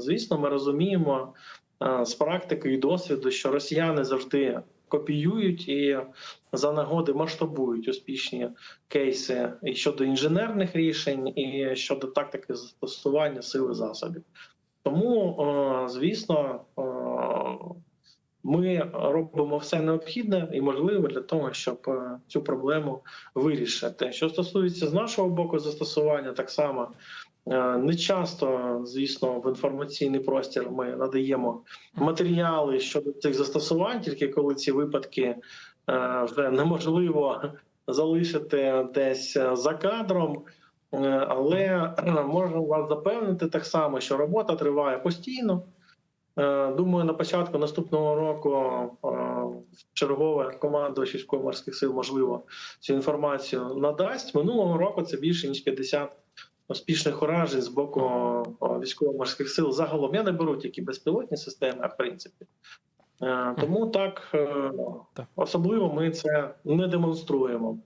звісно, ми розуміємо е, з практики і досвіду, що росіяни завжди копіюють і за нагоди масштабують успішні кейси і щодо інженерних рішень, і щодо тактики застосування сили засобів. Тому, е, звісно, е, ми робимо все необхідне і можливе для того, щоб цю проблему вирішити. Що стосується з нашого боку застосування, так само не часто, звісно, в інформаційний простір ми надаємо матеріали щодо цих застосувань, тільки коли ці випадки е, вже неможливо залишити десь е, за кадром. Е, Але е, можу вас запевнити так само, що робота триває постійно. Е, Думаю, на початку наступного року е, чергове командувач військово-морських сил можливо цю інформацію надасть. Минулого року це більше ніж 50 успішних уражень з боку е, військово-морських сил. Загалом я не беру тільки безпілотні системи, а в принципі. Е, Тому так е, Так. особливо ми це не демонструємо.